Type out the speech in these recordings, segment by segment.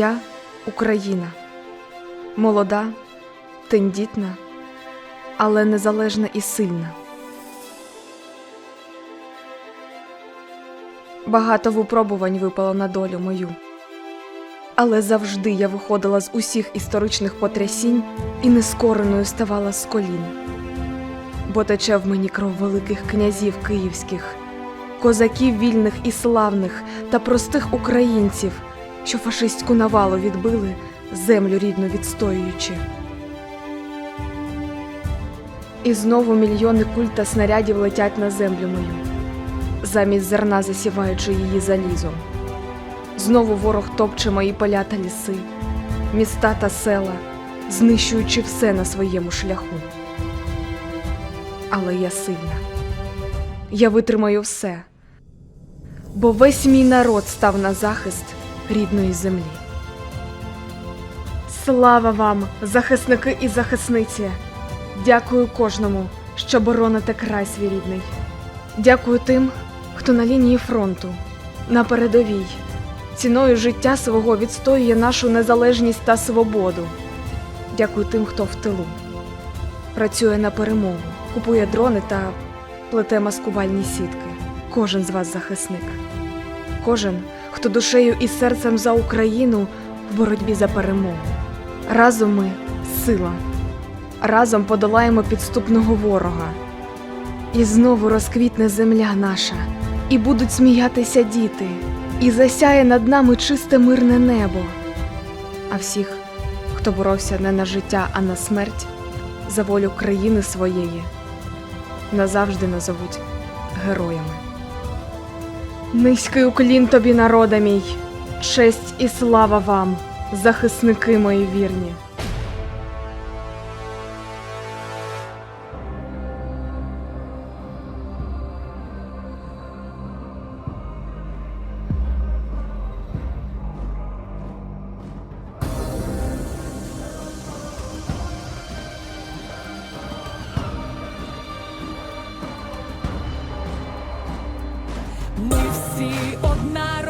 Я Україна. Молода, тендітна, але незалежна і сильна. Багато випробувань випало на долю мою. Але завжди я виходила з усіх історичних потрясінь і нескореною ставала з колін. Бо тече в мені кров великих князів київських, козаків вільних і славних та простих українців, що фашистську навалу відбили, землю рідну відстоюючи. І знову мільйони куль та снарядів летять на землю мою, замість зерна засіваючи її залізом. Знову ворог топче мої поля та ліси, міста та села, знищуючи все на своєму шляху. Але я сильна. Я витримаю все, бо весь мій народ став на захист рідної землі. Слава вам, захисники і захисниці! Дякую кожному, що бороните край свій рідний. Дякую тим, хто на лінії фронту, на передовій, ціною життя свого відстоює нашу незалежність та свободу. Дякую тим, хто в тилу, працює на перемогу, купує дрони та плете маскувальні сітки. Кожен з вас захисник. Кожен, хто душею і серцем за Україну в боротьбі за перемогу. Разом ми сила. Разом подолаємо підступного ворога. І знову розквітне земля наша, і будуть сміятися діти, і засяє над нами чисте мирне небо. А всіх, хто боровся не на життя, а на смерть, за волю країни своєї, назавжди назовуть героями. Низький уклін тобі, народа мій, честь і слава вам, захисники мої вірні. Всі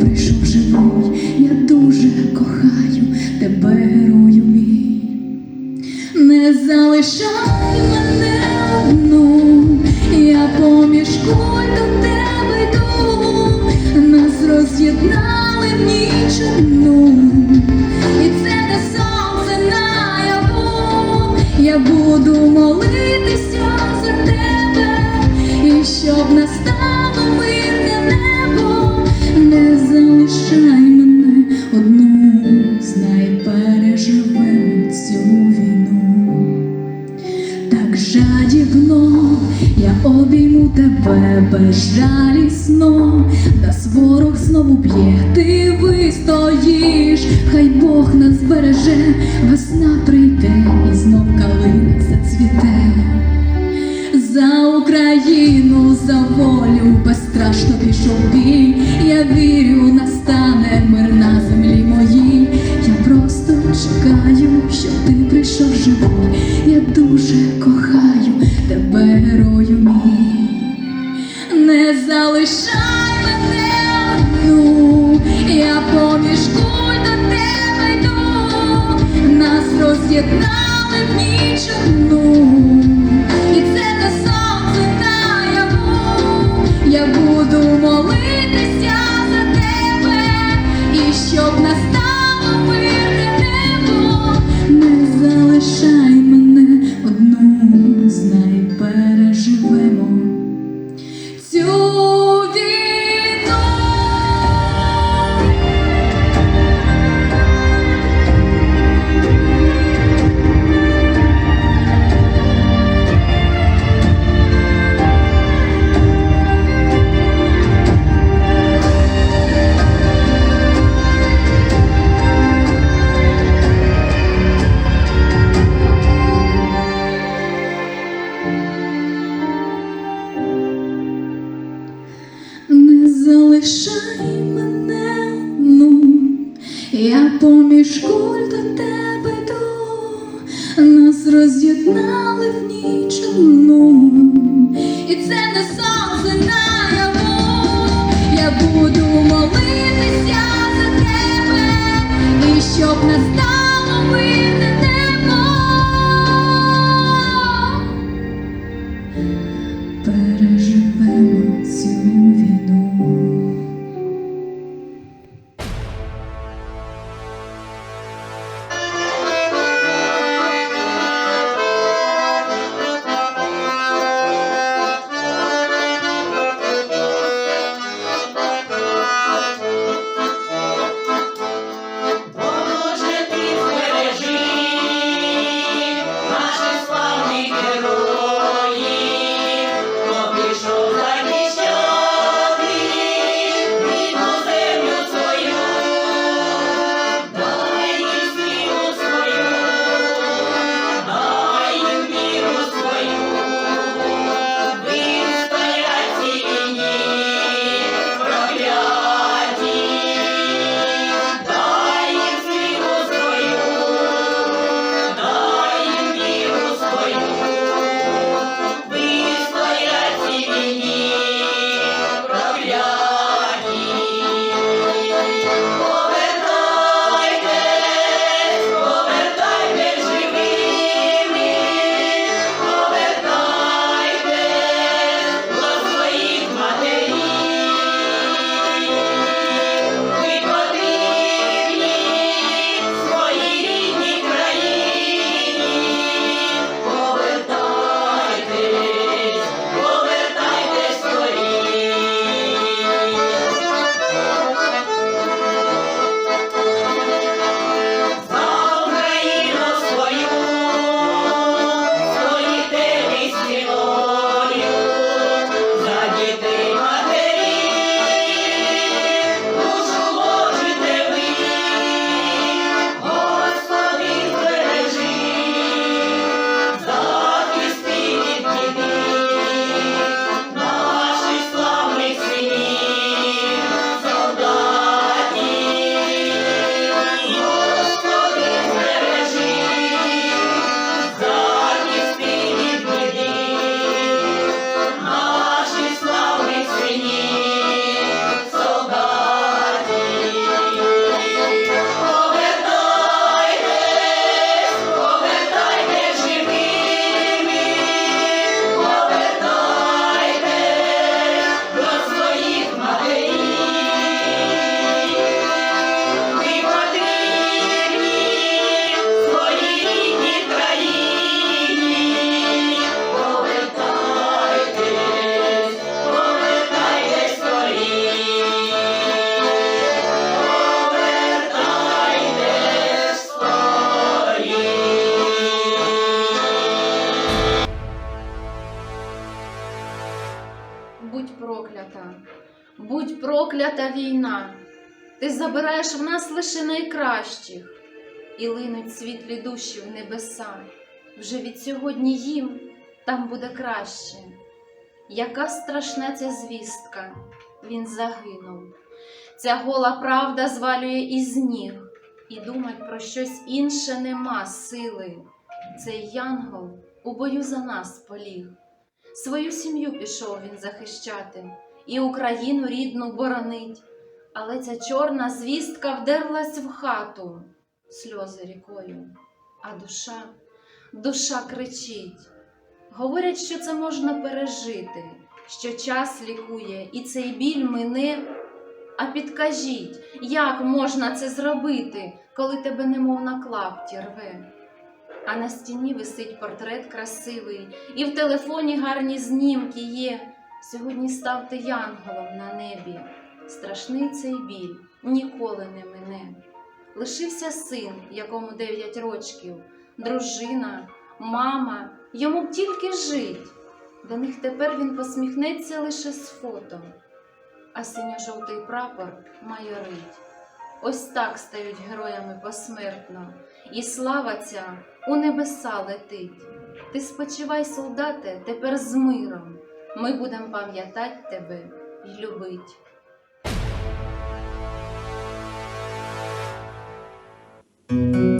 Проклята, будь проклята війна. Ти забираєш в нас лише найкращих, і линуть світлі душі в небеса. Вже від сьогодні їм там буде краще. Яка страшна ця звістка, він загинув. Ця гола правда звалює із ніг, і думать про щось інше нема сили. Цей янгол у бою за нас поліг. Свою сім'ю пішов він захищати, і Україну рідну боронить. Але ця чорна звістка вдерлась в хату, сльози рікою, а душа, душа кричить. Говорять, що це можна пережити, що час лікує і цей біль мине. А підкажіть, як можна це зробити, коли тебе немов на клапті рве? А на стіні висить портрет красивий, і в телефоні гарні знімки є. Сьогодні став ти янголом на небі. Страшний цей біль ніколи не мине. Лишився син, якому дев'ять рочків, дружина, мама, йому б тільки жить. До них тепер він посміхнеться лише з фото, а синьо-жовтий прапор майорить. Ось так стають героями посмертно, і слава ця у небеса летить. Ти спочивай, солдате, тепер з миром. Ми будемо пам'ятати тебе й любить. Золоті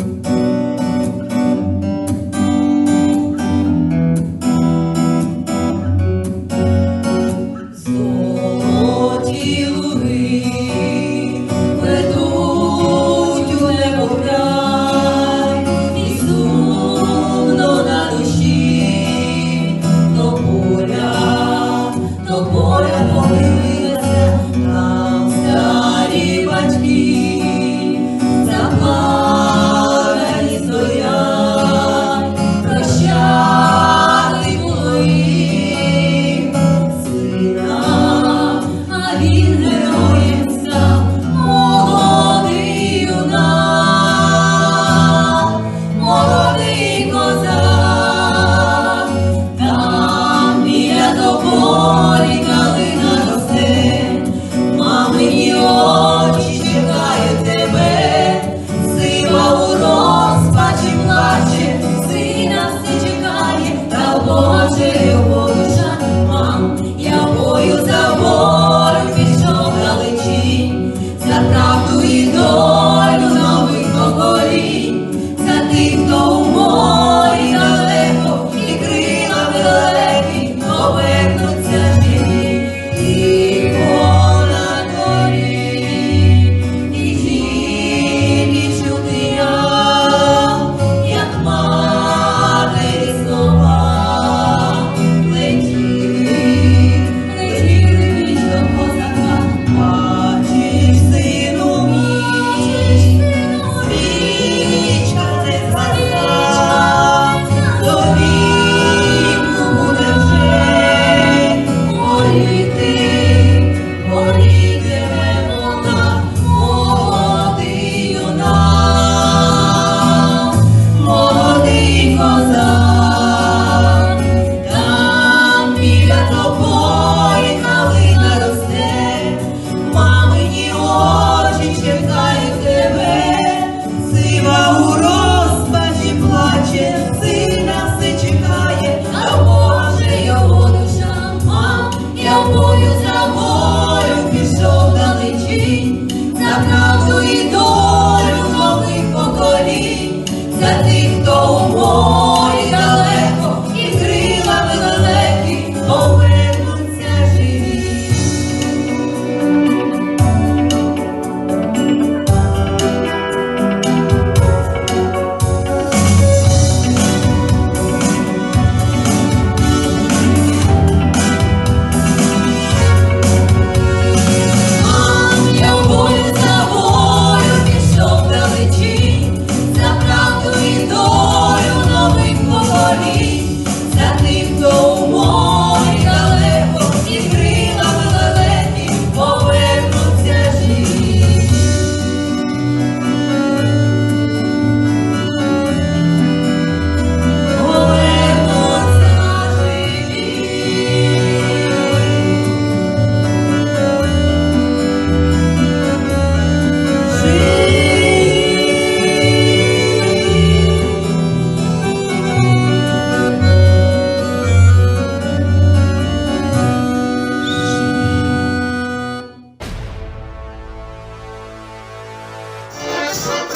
Thank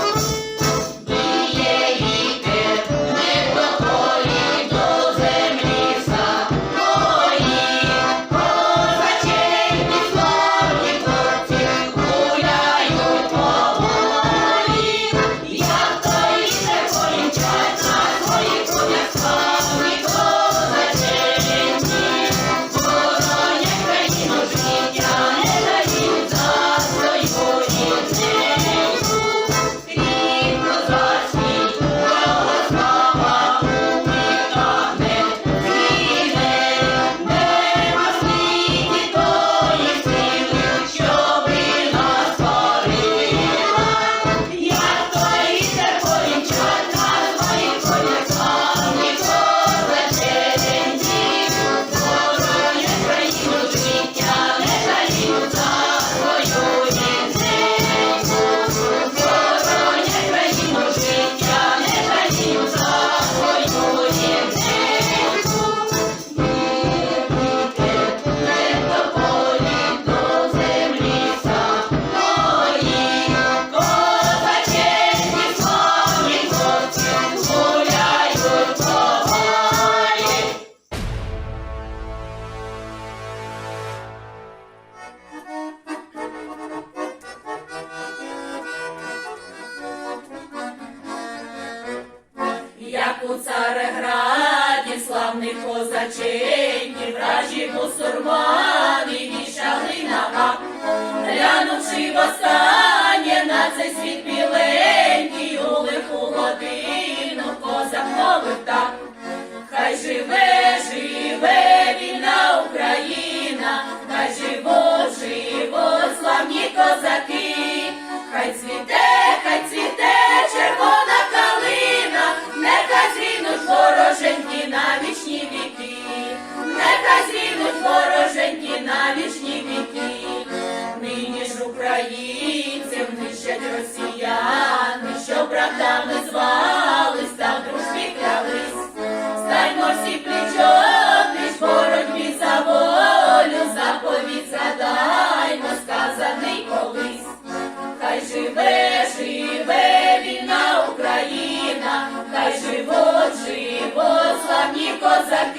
you. У Цареграді, славних козаченьків, вражі бусурмани вішали на гак. Глянувши востаннє на цей світ біленький, у лиху годину козак так. Хай живе, живе вільна Україна, хай живуть, живуть славні козаки, братами звались та дружбі клялись. Стаймо всі пліч-опліч боротьбі за волю, заповідь задаймо, сказаний колись. Хай живе, живе вільна Україна, хай живо, живо, славні козаки,